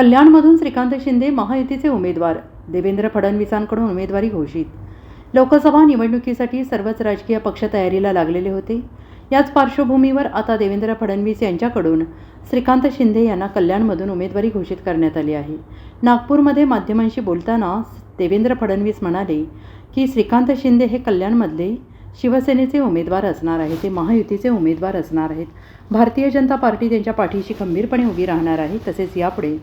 कल्याणमधून श्रीकांत शिंदे महायुतीचे उमेदवार देवेंद्र फडणवीसांकडून उमेदवारी घोषित. लोकसभा निवडणुकीसाठी सर्वच राजकीय पक्ष तयारीला लागलेले होते. याच पार्श्वभूमीवर आता देवेंद्र फडणवीस यांच्याकडून श्रीकांत शिंदे यांना कल्याणमधून उमेदवारी घोषित करण्यात आली आहे. नागपूरमध्ये माध्यमांशी बोलताना देवेंद्र फडणवीस म्हणाले की श्रीकांत शिंदे हे कल्याणमधले शिवसेनेचे उमेदवार असणार आहेत ते महायुतीचे उमेदवार असणार आहेत. भारतीय जनता पार्टी त्यांच्या पाठीशी खंबीरपणे उभी राहणार आहे तसेच यापुढे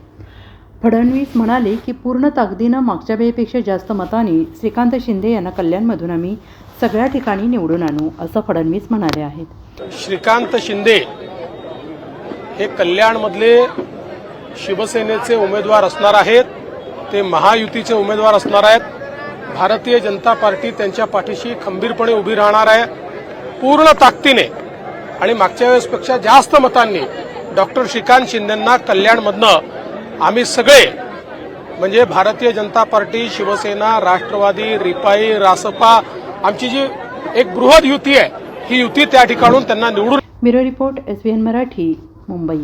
फडणवीस म्हणाले की पूर्ण ताकदीनं मागच्या वेळेपेक्षा जास्त मताने श्रीकांत शिंदे यांना कल्याणमधून आम्ही सगळ्या ठिकाणी निवडून आणू असं फडणवीस म्हणाले आहेत. श्रीकांत शिंदे हे कल्याणमधले शिवसेनेचे उमेदवार असणार आहेत ते महायुतीचे उमेदवार असणार आहेत. भारतीय जनता पार्टी त्यांच्या पाठीशी खंबीरपणे उभी राहणार आहे. पूर्ण ताकदीने आणि मागच्या वेळेसपेक्षा जास्त मतांनी डॉक्टर श्रीकांत शिंदेंना कल्याणमधनं आम्ही सगळे म्हणजे भारतीय जनता पार्टी शिवसेना राष्ट्रवादी रिपाई रासपा आमची जी एक बृहद युती आहे ही युती त्या ठिकाणून त्यांना निवडून ब्युरो रिपोर्ट एस मराठी मुंबई.